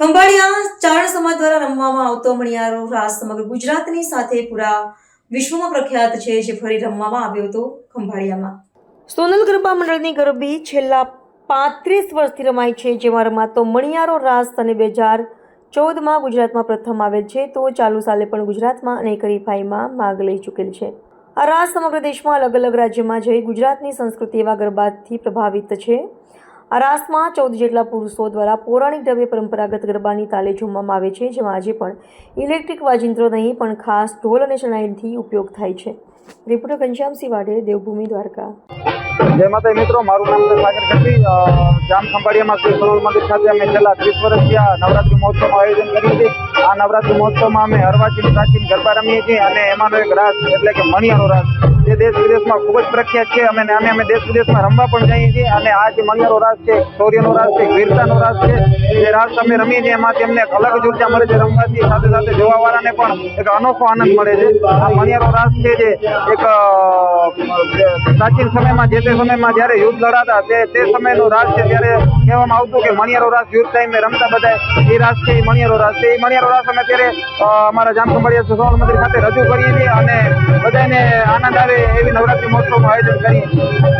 ખંભાળિયા ચારણ સમાજ દ્વારા રમવામાં આવતો મણિયારો રાસ સમગ્ર ગુજરાતની સાથે પૂરા વિશ્વમાં પ્રખ્યાત છે, જે ફરી રમવામાં આવ્યો હતો ખંભાળિયામાં. સોનલ ગરબા મંડળની ગરબી છેલ્લા પાંત્રીસ વર્ષથી રમાય છે, જેમાં રમાતો મણિયારો રાસ અને બે હજાર ચૌદમાં ગુજરાતમાં પ્રથમ આવેલ છે, તો ચાલુ સાલે પણ ગુજરાતમાં અનેક હરીફાઈમાં માગ લઈ ચૂકેલ છે. આ રાસ સમગ્ર દેશમાં અલગ અલગ રાજ્યમાં જઈ ગુજરાતની સંસ્કૃતિ એવા ગરબાથી પ્રભાવિત છે. આ રાસમાં ચૌદ જેટલા પુરુષો દ્વારા પૌરાણિક ઢબે પરંપરાગત ગરબાની તાલે ઝૂમવામાં આવે છે, જેમાં આજે પણ ઇલેક્ટ્રિક વાજિંત્રો નહીં, પણ ખાસ ઢોલ અને શણાઈથી ઉપયોગ થાય છે. રિપોર્ટર ઘનશ્યામસિંહ વાડે દેવભૂમિ દ્વારકા. જય માતા મિત્રો, મારું નામ છે સાગર ગઢવી. જામ ખંભાળિયામાં શ્રી સરોવર મંદિર ખાતે અમે છેલ્લા ત્રીસ વર્ષથી આ નવરાત્રી મહોત્સવનું આયોજન કર્યું છીએ આ નવરાત્રી મહોત્સવમાં અમે અર્વાચીન પ્રાચીન, ગરબા રમીએ છીએ અને એમાંનો એક રાસ એટલે કે મણિયાનો રાસ. જે દેશ વિદેશમાં ખૂબ જ પ્રખ્યાત છે અમે આને અમે દેશ વિદેશમાં રમવા પણ જઈએ છીએ અને આ જે મણિયાનો રાસ છે, શૌર્યનો રાસ છે, વીરતાનો રાસ છે, જે રાસ અમે રમીએ છીએ એમાંથી તેમને અલગ જ ઊર્જા મળે છે રમવાથી, સાથે સાથે જોવાવાળાને પણ એક અનોખો આનંદ મળે છે. આ મણિયાનો રાસ છે જે એક પ્રાચીન સમયમાં જે તે સમયમાં જ્યારે યુદ્ધ લડાતા તે તે સમયનો રાસ છે ત્યારે કહેવામાં આવતું કે મણિયારો રાસ યુદ્ધ ટાઈમે રમતા બધા એ રાસ છે એ મણિયારો રાસ છે. એ મણિયારો રાસ અમે અત્યારે અ, અમારા જામખંભાળિયા સોનલ મંદિર ખાતે રજૂ કરીએ છીએ અને બધાને આનંદ આવે એવી નવરાત્રી મહોત્સવનું આયોજન કરીએ છીએ